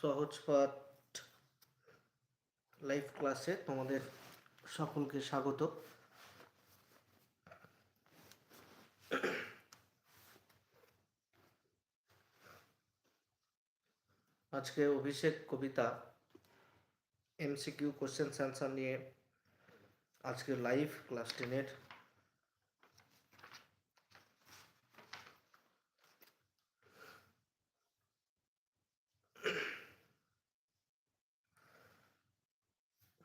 সহজ পাঠ লাইভ ক্লাসে তোমাদের সকলকে স্বাগত। আজকে অভিষেক কবিতা এমসিকিউ কোশ্চেন অ্যান্সার নিয়ে আজকে লাইভ ক্লাস টেনের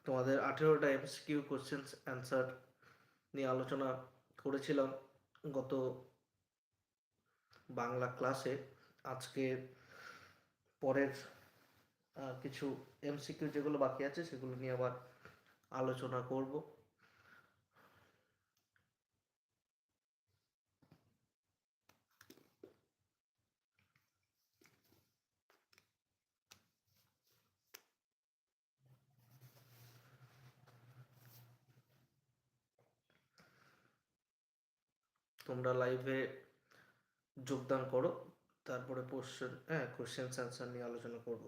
তোমাদের আঠেরোটা এমসিকিউ কোশ্চেন্স অ্যান্সার নিয়ে আলোচনা করেছিলাম গত বাংলা ক্লাসে আজকে পরের কিছু এমসিকিউ যেগুলো বাকি আছে সেগুলো নিয়ে আবার আলোচনা করব। তোমরা লাইভে যোগদান করো তারপরে কোশ্চেন হ্যাঁ কোশ্চেন অ্যান্সার নিয়ে আলোচনা করব।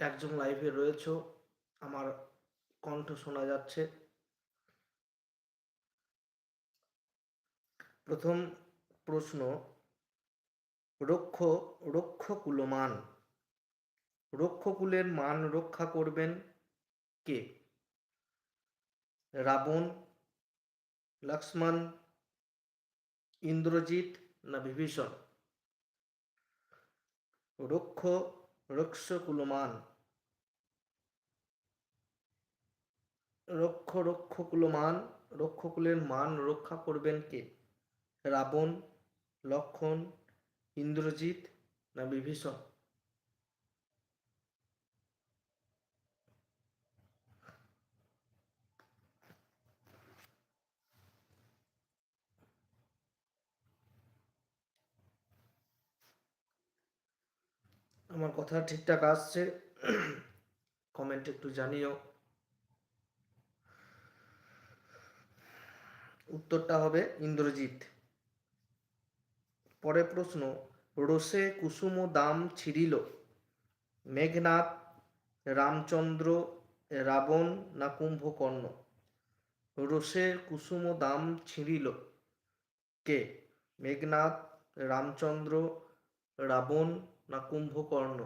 একজন লাইভে রয়েছো, আমার কণ্ঠ শোনা যাচ্ছে। প্রথম প্রশ্ন, রক্ষ, রক্ষকুলমান। রক্ষকুলের মান রক্ষা করবেন কে? রাবণ, লক্ষ্মণ, ইন্দ্রজিৎ না বিভীষণ? রক্ষ রক্ষকুলমান। রক্ষ রক্ষকুলমান রক্ষকুলের মান রক্ষা করবেন কে? রাবণ লক্ষণ ইন্দ্রজিৎ না বিভীষণ? আমার কথা ঠিকঠাক আসছে। কমেন্ট একটু জানিও। উত্তরটা হবে ইন্দ্রজিৎ। পরের প্রশ্ন রোষে কুসুম দাম ছিড়িল? মেঘনাথ, রামচন্দ্র, রাবণ না কুম্ভকর্ণ? রোষে কুসুম দাম ছিঁড়িল। কে? মেঘনাথ, রামচন্দ্র, রাবণ না কুম্ভকর্ণ?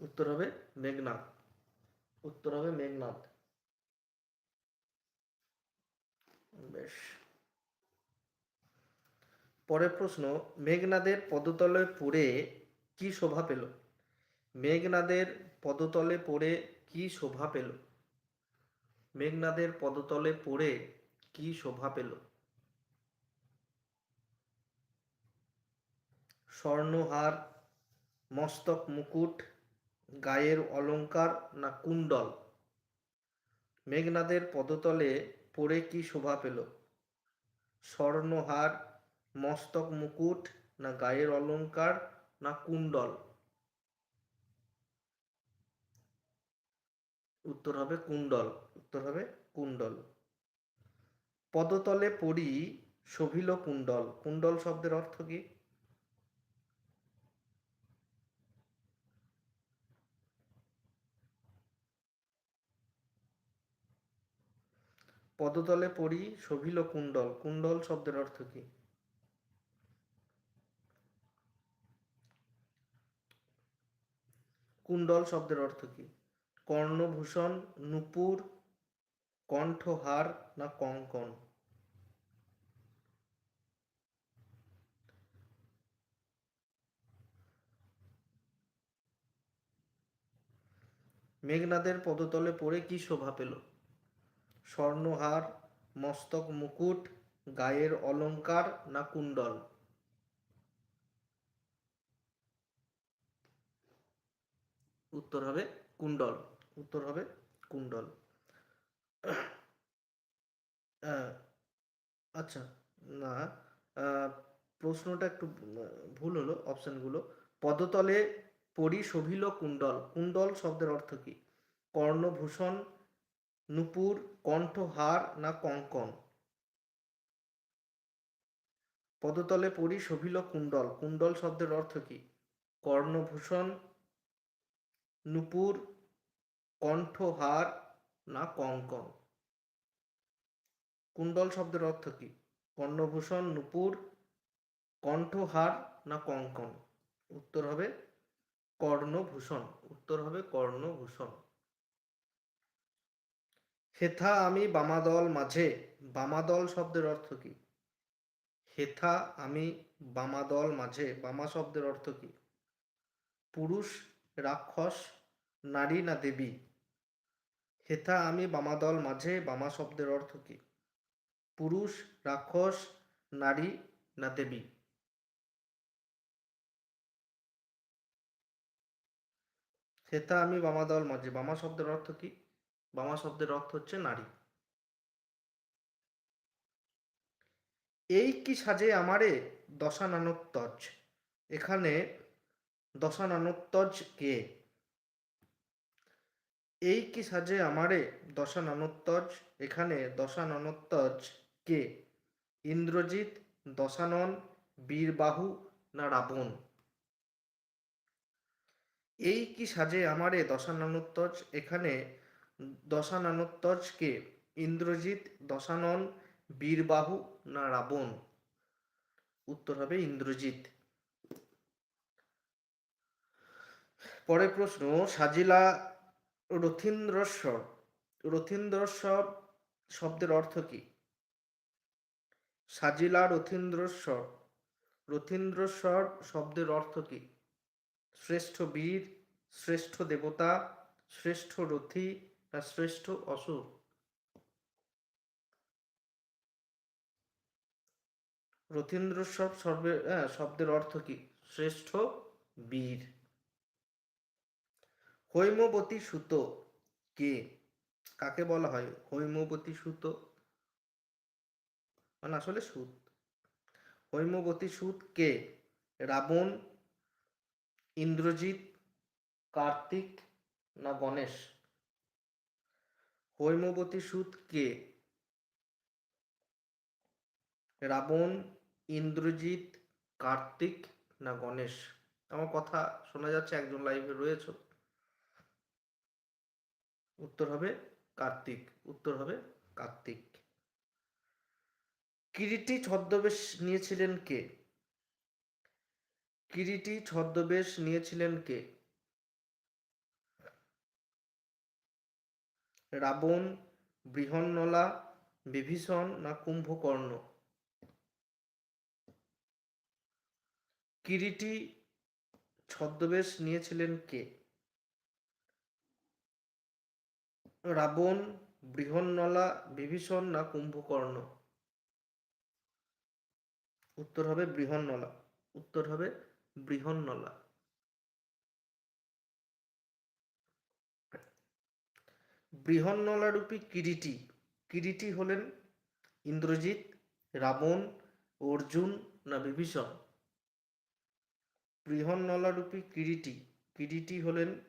উত্তর হবে মেঘনাথ উত্তর হবে মেঘনাথ বেশ। পরের প্রশ্ন, মেঘনাদের পদতলে পড়ে কি শোভা পেল? মেঘনাদের পদতলে পড়ে কি শোভা পেল? মেঘনাদের পদতলে পড়ে কি শোভা পেল? স্বর্ণহার, মস্তক মুকুট, গায়ের অলঙ্কার না কুণ্ডল? মেঘনাদের পদতলে পড়ে কি শোভা পেল? স্বর্ণহার, মস্তক মুকুট না গায়ের অলঙ্কার না কুণ্ডল? উত্তর হবে কুণ্ডল, উত্তর হবে কুণ্ডল। পদতলে পড়ি শোভিল কুণ্ডল কুণ্ডল শব্দের অর্থ কি? পদতলে পড়ি শোভিল কুণ্ডল কুণ্ডল শব্দের অর্থ কি? কুণ্ডল শব্দের অর্থ কি? কর্ণভূষণ, নুপুর, কণ্ঠহার না কঙ্কন মেঘনাদের পদতলে পড়ে কি শোভা পেল? স্বর্ণহার, মস্তক মুকুট, গায়ের অলঙ্কার না কুণ্ডল? উত্তর হবে কুণ্ডল। উত্তর হবে কুণ্ডল। আচ্ছা না প্রশ্নটা একটু ভুল হলো অপশনগুলো। পদতলে পরি শোভিল কুণ্ডল। কুণ্ডল শব্দের অর্থ কি? কর্ণভূষণ, নুপুর, কণ্ঠহার না কঙ্কন? পদতলে পরি শোভিল কুণ্ডল। কুণ্ডল শব্দের অর্থ কি? কর্ণভূষণ, নুপুর কণ্ঠহার না কঙ্কন? কুণ্ডল শব্দের অর্থ কি? কর্ণভূষণ, নুপুর, কণ্ঠহার না কঙ্কন? উত্তর হবে কর্ণভূষণ। উত্তর হবে কর্ণভূষণ। হেথা আমি বামাদল মাঝে। বামাদল শব্দের অর্থ কি? হেথা আমি বামাদল মাঝে। বামা শব্দের অর্থ কি? পুরুষ, রাক্ষস নারী না দেবী? হেথা আমি বামাদল মাঝে, বামা শব্দের অর্থ কি? পুরুষ, রাক্ষস, নারী না দেবী? হেথা আমি বামাদল মাঝে, বামা শব্দের অর্থ কি? বামা শব্দের অর্থ হচ্ছে নারী। এই কি সাজে আমারে দশানানোত্তজ এখানে দশানানোত্তজ কে? এই কি সাজে আমারে দশানানোত্তজ এখানে দশানানোত্তজ কে? ইন্দ্রজিৎ, দশানন, বীরবাহু না রাবণ? এই কি সাজে আমারে দশানানোত্তজ এখানে দশানানোত্তজ কে? ইন্দ্রজিৎ, দশানন, বীরবাহু না রাবণ? উত্তর হবে ইন্দ্রজিৎ। পরের প্রশ্ন, সাজিলা রথীন্দ্রস্বর। রথীন্দ্রস্বর শব্দের অর্থ কি? সাজিলা রথীন্দ্রস্বর। রথীন্দ্রস্বর শব্দের অর্থ কি? শ্রেষ্ঠ বীর, শ্রেষ্ঠ দেবতা, শ্রেষ্ঠ রথী না শ্রেষ্ঠ অসুর? রথীন্দ্রস্বর সর্বে শব্দের অর্থ কি? শ্রেষ্ঠ বীর। হৈমবতী সুত কে? কাকে বলা হয়? হৈমবতী সুত? মানে আসলে সুত। হৈমবতী সুত কে? রাবণ, ইন্দ্রজিৎ, কার্তিক না গণেশ? হৈমবতী সুত কে? রাবণ, ইন্দ্রজিৎ, কার্তিক না গণেশ? আমার কথা শোনা যাচ্ছে, একজন লাইভে রয়েছে। উত্তর হবে কার্তিক, উত্তর হবে কার্তিক। কিরিটি ছদ্মবেশ নিয়েছিলেন কে? কিরিটি ছদ্মবেশ নিয়েছিলেন কে? রাবণ, বৃহন্নলা, বিভীষণ না কুম্ভকর্ণ? কিরিটি ছদ্মবেশ নিয়েছিলেন কে? রাবণ, বৃহন্নলা, বিভীষণ না কুম্ভকর্ণ? উত্তর হবে বৃহন্নলা। উত্তর হবে বৃহন্নলা। বৃহন্নলারূপী কিরিটি। কিরিটি হলেন ইন্দ্রজিৎ, রাবণ, অর্জুন না বিভীষণ? বৃহন্নলারূপী কিরিটি। কিরিটি হলেন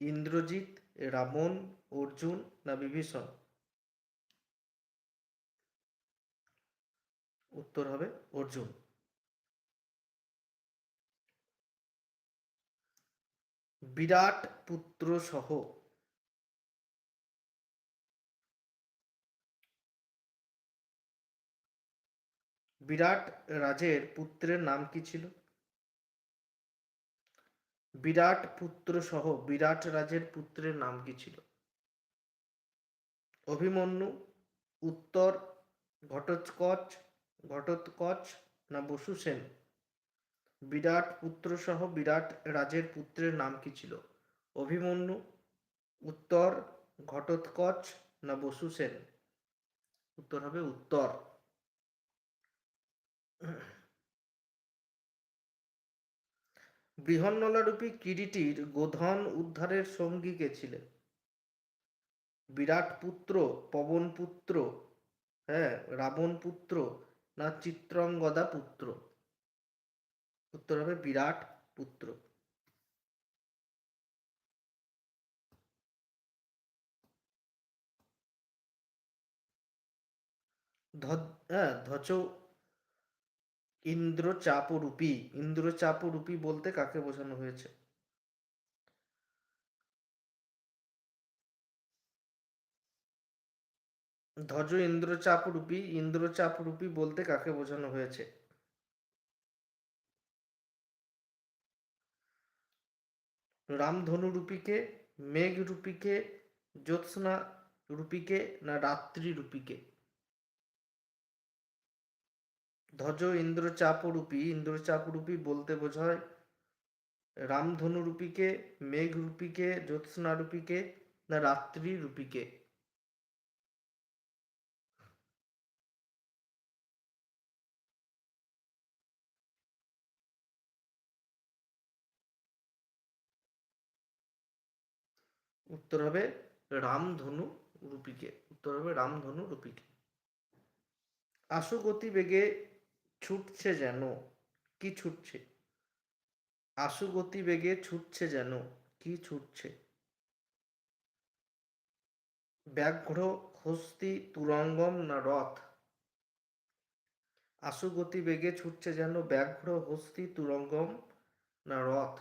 ইন্দ্রজিৎ, রাবণ অর্জুন না বিভীষণ? উত্তর হবে অর্জুন। বিরাট পুত্র সহ। বিরাট রাজের পুত্রের নাম কি ছিল? বিরাট পুত্র সহ বিরাট রাজের পুত্রের নাম কি ছিল? অভিমন্যু, উত্তর, ঘটোৎকচ ঘটোৎকচ না বসু সেন? বিরাট পুত্র সহ বিরাট রাজের পুত্রের নাম কি ছিল? অভিমন্যু, উত্তর, ঘটোৎকচ না বসু সেন? উত্তর হবে উত্তর। বৃহন্নলারূপী কিরিটির গোধন উদ্ধারের সঙ্গী কে ছিলেন? বিরাট পুত্র, পবন পুত্র হ্যাঁ রাবণ পুত্র না চিত্রঙ্গদা পুত্র? উত্তর হবে বিরাট পুত্র। হ্যাঁ ধ্বজ ইন্দ্রচাপরূপী। ইন্দ্রচাপরূপী বলতে কাকে বোঝানো হয়েছে? ধ্বজ ইন্দ্রচাপরূপী ইন্দ্রচাপরূপী বলতে কাকে বোঝানো হয়েছে? রামধনু রূপীকে মেঘ রূপীকে জ্যোৎস্না রূপীকে না রাত্রি রূপীকে? ধ্বজ ইন্দ্রচাপরূপী ইন্দ্রচাপরূপী বলতে বোঝায় রামধনু রূপীকে মেঘ রূপীকে জ্যোৎস্না রূপীকে না রাত্রি রূপীকে? উত্তর হবে রামধনু রূপীকে। উত্তর হবে রামধনু রূপীকে। আশু গতি বেগে, ছুটছে যেন, কি ছুটছে? আশু গতি বেগে, ছুটছে যেন, কি ছুটছে? ব্যাঘ্র হস্তি তুরঙ্গম না রথ? আশু গতি বেগে, ছুটছে যেন, ব্যাঘ্র হস্তি তুরঙ্গম না রথ?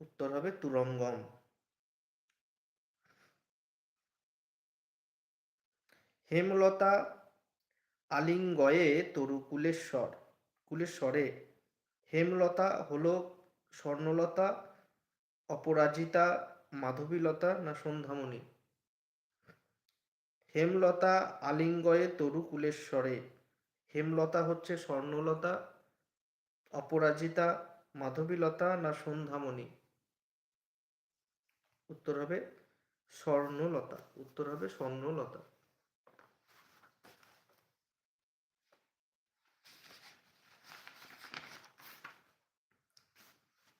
উত্তর হবে তুরঙ্গম। হেমলতা আলিঙ্গয়ে তরু কুলেশ্বর, কুলেশ্বরে। হেমলতা হল স্বর্ণলতা, অপরাজিতা, মাধবীলতা না সন্ধ্যামণি? হেমলতা আলিঙ্গয়ে তরু কুলেশ্বরে। হেমলতা হচ্ছে স্বর্ণলতা, অপরাজিতা, মাধবীলতা না সন্ধ্যামণি? উত্তর হবে স্বর্ণলতা, উত্তর হবে স্বর্ণলতা।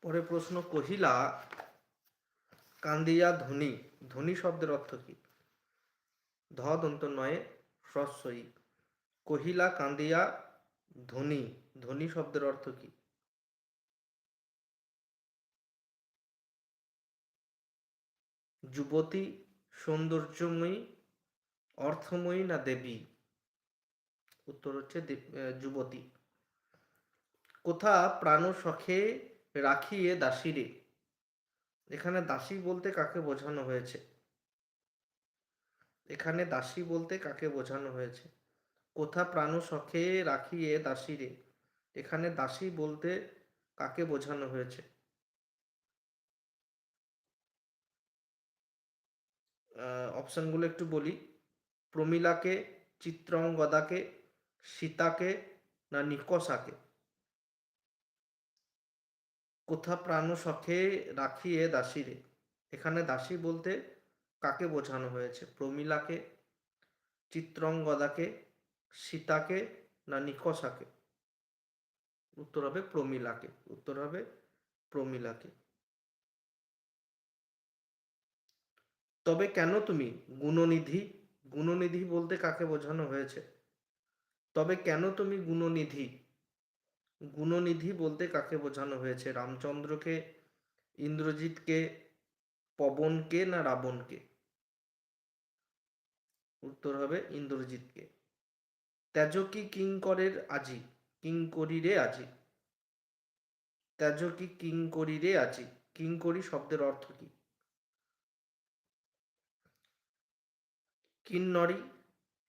পরে প্রশ্ন কহিলা, কান্দিয়া ধ্বনি ধ্বনি শব্দের অর্থ কি? ধ দন্ত নয়ে হ্রস্বই কহিলা, কান্দিয়া ধ্বনি ধ্বনি শব্দের অর্থ কি? যুবতী, সৌন্দর্যময়ী, অর্থময়ী না দেবী? উত্তর হচ্ছে যুবতী। কোথা প্রাণ সখে রাখিয়ে দাসীরে এখানে দাসী বলতে কাকে বোঝানো হয়েছে? এখানে দাসী বলতে কাকে বোঝানো হয়েছে? কোথা প্রাণ সখে রাখিয়ে দাসীরে এখানে দাসী বলতে কাকে বোঝানো হয়েছে? অপশনগুলো একটু বলি। প্রমিলাকে, চিত্রঙ্গদাকে, সীতাকে না নিকষাকে? কোথা প্রাণ সখে রাখিয়ে দাসীরে এখানে দাসী বলতে কাকে বোঝানো হয়েছে? প্রমিলাকে, চিত্রঙ্গদাকে, সীতাকে না নিকষাকে? উত্তর হবে প্রমিলাকে। উত্তর হবে প্রমিলাকে। তবে কেন তুমি গুণনিধি? গুণনিধি বলতে কাকে বোঝানো হয়েছে? তবে কেন তুমি গুণনিধি? গুণনিধি বলতে কাকে বোঝানো হয়েছে? রামচন্দ্রকে, ইন্দ্রজিৎকে, পবনকে না রাবণকে? উত্তর হবে ইন্দ্রজিৎকে। ত্যাজকি কিঙ্করের আজি কিঙ্করিরে আজি। ত্যাজকি কিঙ্করিরে আজি কিঙ্করি শব্দের অর্থ কি? কিন্নরি,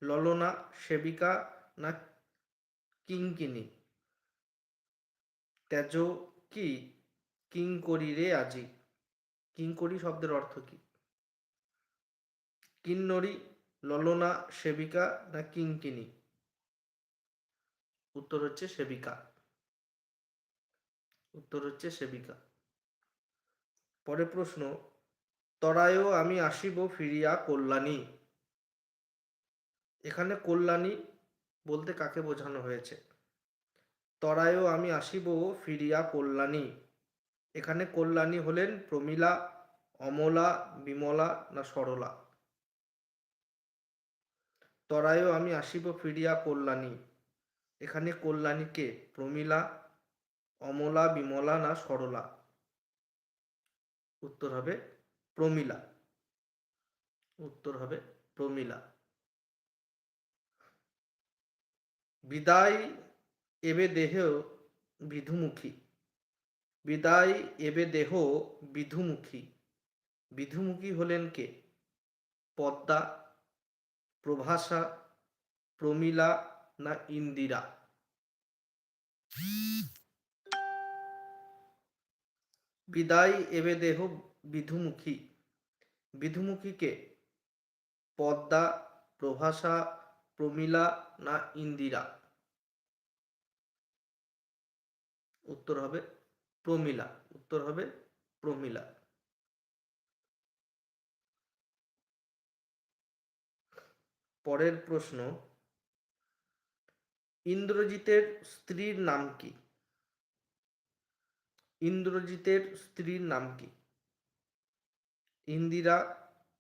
ললনা, সেবিকা না কিঙ্কিনী ত্যাজ কি? কিঙ্করি রে আজি। কিঙ্করি শব্দের অর্থ কি? কিন্নরি ললনা সেবিকা না কিঙ্কিনী উত্তর হচ্ছে সেবিকা। উত্তর হচ্ছে সেবিকা। পরে প্রশ্ন, তরায়ও আমি আসিব ফিরিয়া কল্যাণী। এখানে কল্যাণী বলতে কাকে বোঝানো হয়েছে? তরায়ও আমি আসিব ফিরিয়া কল্যাণী। এখানে কল্যাণী হলেন প্রমীলা, অমলা, বিমলা না সরলা। তরায়ও আমি আসিব ফিরিয়া কল্যাণী। এখানে কল্যাণীকে প্রমীলা, অমলা, বিমলা না সরলা। উত্তর হবে প্রমীলা। উত্তর হবে প্রমীলা। বিদায় এবে দেহ বিধুমুখী। বিদায় এবে দেহ বিধুমুখী। বিধুমুখী হলেন কে? পদ্মা, প্রভাষা, প্রমীলা না ইন্দিরা? বিদায় এবে দেহ বিধুমুখী। বিধুমুখীকে পদ্মা, প্রভাষা, প্রমীলা না ইন্দিরা? উত্তর হবে প্রমীলা, উত্তর হবে প্রমীলা। পরের প্রশ্ন, ইন্দ্রজিতের স্ত্রীর নাম কি? ইন্দ্রজিতের স্ত্রীর নাম কি? ইন্দিরা,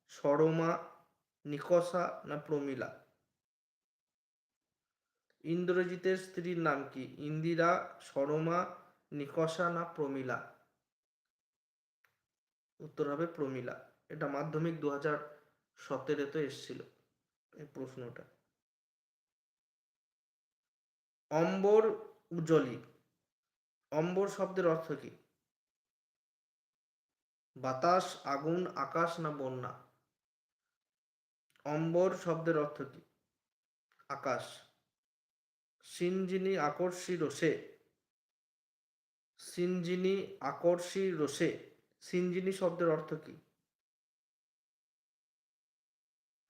সরমা, নিকষা না প্রমীলা? ইন্দ্রজিতের স্ত্রীর নাম কি? ইন্দিরা, সরমা নিকষা না প্রমীলা। উত্তর হবে প্রমীলা। এটা মাধ্যমিক দু হাজার সতেরোতে এসেছিল এই প্রশ্নটা। অম্বর উজ্জ্বলী অম্বর শব্দের অর্থ কি? বাতাস, আগুন, আকাশ না বন্যা? অম্বর শব্দের অর্থ কি? আকাশ। সিনজিনি আকর্ষী রোষে সিনজিনি আকর্ষী রোষে। সিনজিনি শব্দের অর্থ কি?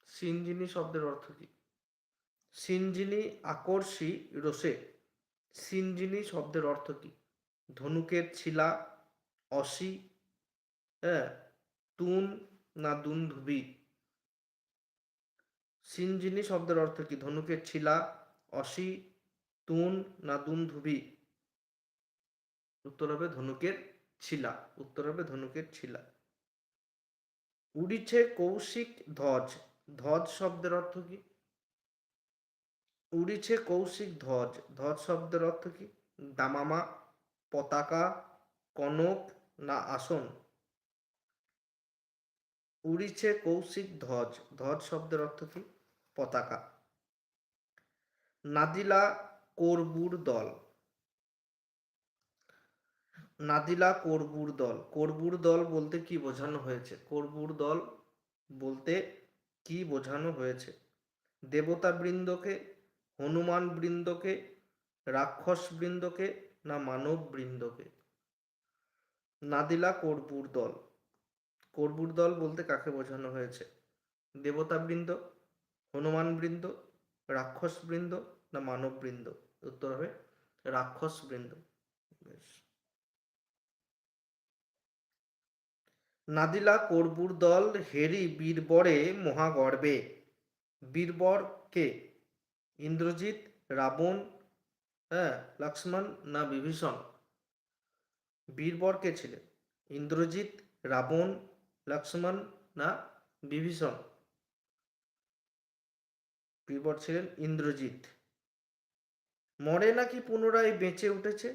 সিনজিনি শব্দের অর্থ কি? সিনজিনি আকর্ষী রোষে। সিনজিনি শব্দের অর্থ কি? ধনুকের ছিলা, অসি হ্যাঁ তুন না দুন্ধুবি? সিনজিনি শব্দের অর্থ কি? ধনুকের ছিলা, অসি, তুন না দুন্ধুবি? উত্তর হবে ধনুকের ছিলা, উত্তর হবে ধনুকের ছিলা। উড়িছে কৌশিক ধ্বজ। ধ্বজ শব্দের অর্থ কি? উড়িছে কৌশিক ধ্বজ। ধ্বজ শব্দের অর্থ কি? দামামা, পতাকা, কনক না আসন? উড়িছে কৌশিক ধ্বজ। ধ্বজ শব্দের অর্থ কি? পতাকা। নাদিলা করবুর দল। নাদিলা করবুর দল। করবুর দল বলতে কি বোঝানো হয়েছে? করবুর দল বলতে কি বোঝানো হয়েছে? দেবতা বৃন্দকে হনুমান বৃন্দকে রাক্ষস বৃন্দকে না মানব বৃন্দকে নাদিলা করবুর দল। করবুর দল বলতে কাকে বোঝানো হয়েছে? দেবতা বৃন্দ হনুমান বৃন্দ রাক্ষস বৃন্দ না মানব বৃন্দ উত্তর হবে রাক্ষস বৃন্দ বেশ। নাদিলা করবুর দল হেরি বীরবরে মহাগর্বে। বীরবর কে? ইন্দ্রজিৎ, রাবণ হ্যাঁ লক্ষ্মণ না বিভীষণ? বীরবর কে ছিলেন? ইন্দ্রজিৎ, রাবণ, লক্ষ্মণ না বিভীষণ? বীরবর ছিলেন ইন্দ্রজিৎ। মরে নাকি পুনরায় বেঁচে উঠেছে?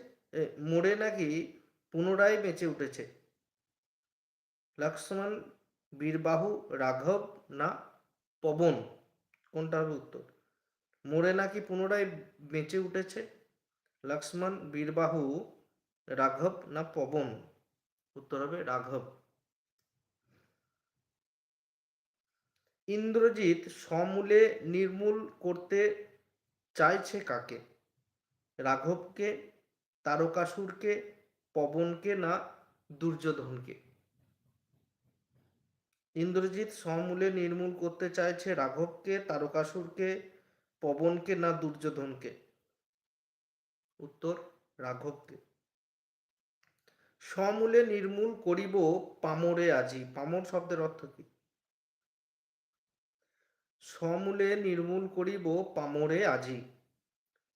মরে নাকি পুনরায় বেঁচে উঠেছে? লক্ষ্মণ, বীরবাহু, রাঘব না পবন? কোনটা হবে উত্তর? মরে নাকি পুনরায় বেঁচে উঠেছে? লক্ষ্মণ, বীরবাহু, রাঘব না পবন? উত্তর হবে রাঘব। ইন্দ্রজিৎ সমূলে নির্মূল করতে চাইছে কাকে? রাঘবকে, তারকাসুরকে, পবনকে না দুর্যোধনকে? ইন্দ্রজিৎ সমূলে নির্মূল করতে চাইছে রাঘবকে, তারকাসুরকে, পবনকে না দুর্যোধনকে? উত্তর, রাঘবকে। সমূলে নির্মূল করিব পামরে আজি। পামর শব্দের অর্থ কি? সমূলে নির্মূল করিব পামরে আজি।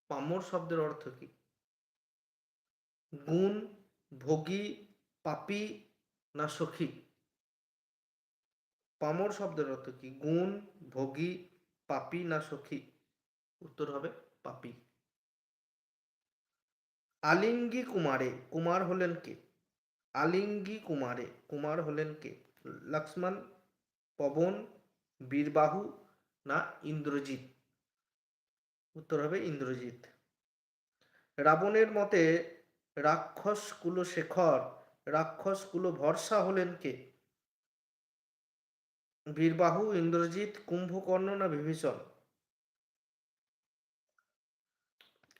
পামর শব্দের অর্থ কি? গুণ, ভোগী, পাপি না সখী? পামর শব্দের অর্থ কি? গুণ, ভোগী, পাপী না সখী? উত্তর হবে পাপী। আলিঙ্গি কুমারে, কুমার হলেন কে? আলিঙ্গি কুমারে, কুমার হলেন কে? লক্ষ্মণ, পবন, বীরবাহু না ইন্দ্রজিৎ? উত্তর হবে ইন্দ্রজিৎ। রাবণের মতে রাক্ষস কুলো শেখর রাক্ষস কুলো ভরসা হলেন কে? বীরবাহু, ইন্দ্রজিৎ, কুম্ভকর্ণ না বিভীষণ?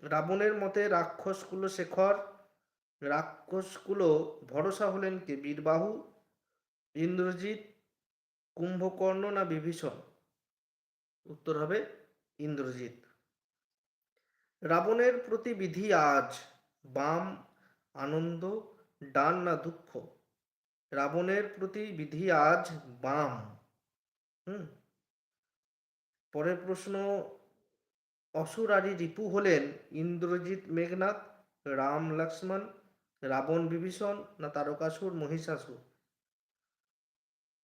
রাবণের মতে রাক্ষসকুলো শেখর রাক্ষসকুলো ভরসা হলেন কে? বীরবাহু, ইন্দ্রজিৎ, কুম্ভকর্ণ না বিভীষণ? উত্তর হবে ইন্দ্রজিৎ। রাবণের প্রতি বিধি আজ, বাম, আনন্দ, ডান না দুঃখ? রাবণের প্রতি বিধি আজ, বাম। হুম। পরের প্রশ্ন অসুরারি রিপু হলেন ইন্দ্রজিৎ মেঘনাথ, রাম লক্ষ্মণ, রাবণ বিভীষণ না তারকাসুর, মহিষাসুর?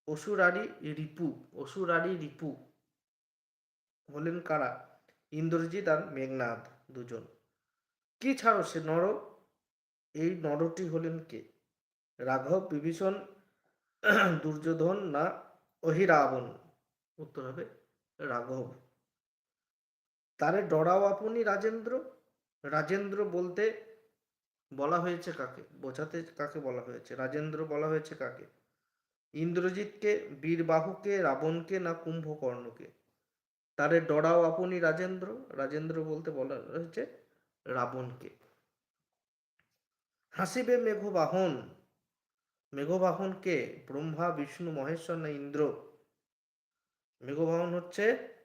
অসুরারি রিপু অসুরারি রিপু হলেন কারা? ইন্দ্রজিৎ আর মেঘনাথ দুজন। কি ছাড়ো সে নর? এই নরটি হলেন কে? রাঘব বিভীষণ, দুর্যোধন না অহিরাবণ? উত্তর হবে রাঘব। তারে ডরাও আপনি রাজেন্দ্র। রাজেন্দ্র বলতে বলা হয়েছে কাকে? বোঝাতে কাকে বলা হয়েছে? রাজেন্দ্র বলা হয়েছে কাকে? ইন্দ্রজিৎকে, বীরবাহুকে, রাবণকে না কুম্ভকর্ণকে? তারে ডরাও আপনি রাজেন্দ্র। রাজেন্দ্র বলতে বলা হয়েছে রাবণকে। হাসিবে মেঘবাহন। মেঘবাহন কে? ব্রহ্মা, বিষ্ণু, মহেশ্বর না ইন্দ্র? মেঘবাহন হচ্ছে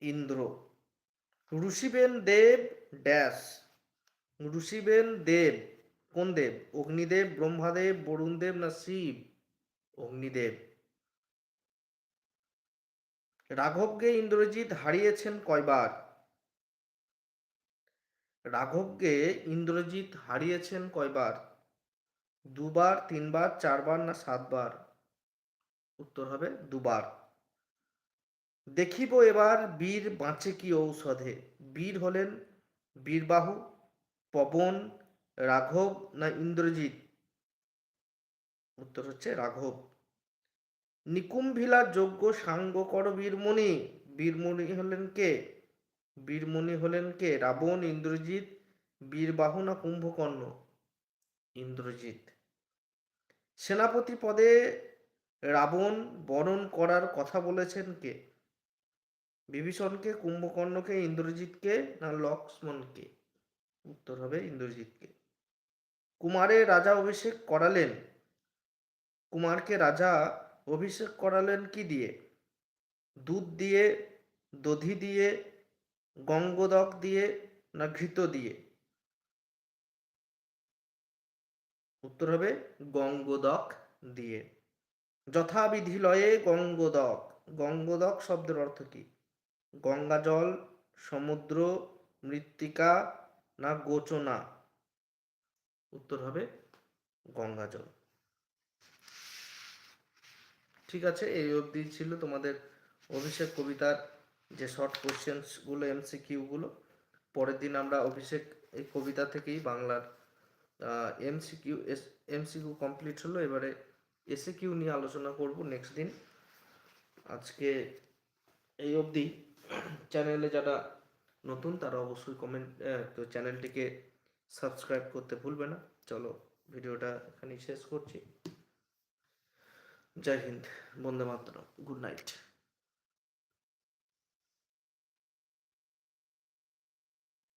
ইন্দ্র। ঋষিবেন দেব ড্যাশ। ঋষিবেন দেব, কোন দেব? অগ্নিদেব, ব্রহ্মাদেব, বরুণদেব না শিব? অগ্নিদেব। রাঘবকে ইন্দ্রজিৎ হারিয়েছেন কয়বার? রাঘবকে ইন্দ্রজিৎ হারিয়েছেন কয়বার? দুবার, তিনবার, চারবার না সাতবার? উত্তর হবে দুবার। দেখিব এবার বীর বাঁচে কি ঔষধে। বীর হলেন বীরবাহু, পবন, রাঘব না ইন্দ্রজিৎ? উত্তর হচ্ছে রাঘব। নিকুম্ভিলা যোগ্য সাঙ্গ কর বীরমণি। বীরমণি হলেন কে? বীরমণি হলেন কে? রাবণ, ইন্দ্রজিৎ, বীরবাহু না কুম্ভকর্ণ? ইন্দ্রজিৎ। সেনাপতি পদে রাবণ বরণ করার কথা বলেছেন কে? বিভীষণকে, কুম্ভকর্ণকে, ইন্দ্রজিৎকে না লক্ষ্মণকে? উত্তর হবে ইন্দ্রজিৎকে। কুমারের রাজা অভিষেক করালেন। কুমারকে রাজা অভিষেক করালেন কি দিয়ে? দুধ দিয়ে, দধি দিয়ে, গঙ্গদক দিয়ে না ঘৃত দিয়ে? উত্তর হবে গঙ্গদক দিয়ে। যথাবিধি লয়ে গঙ্গদক। গঙ্গদক শব্দের অর্থ কি? গঙ্গা জল সমুদ্র, মৃত্তিকা না গোচনা? উত্তর হবে গঙ্গা জল ঠিক আছে, এই অবধি ছিল তোমাদের অভিষেক কবিতার যে শর্ট কোশ্চেন্সগুলো এমসিকিউগুলো পরের দিন আমরা অভিষেক এই কবিতা থেকেই বাংলার এমসিকিউ এস এমসিকিউ কমপ্লিট হলো। এবারে এসে কিউ নিয়ে আলোচনা করব নেক্সট দিন। আজকে এই অবধি। চ্যানেলে যারা নতুন, তারা অবশ্যই কমেন্ট তো চ্যানেলটিকে সাবস্ক্রাইব করতে ভুলবে না। চলো, ভিডিওটা এখানেই শেষ করছি। জয় হিন্দ, বন্দে মাতরম গুড নাইট